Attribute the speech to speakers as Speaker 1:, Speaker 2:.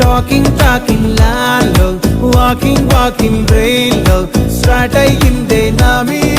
Speaker 1: talking talking లాలో walking walking brain start అయ్యిందే నా మీ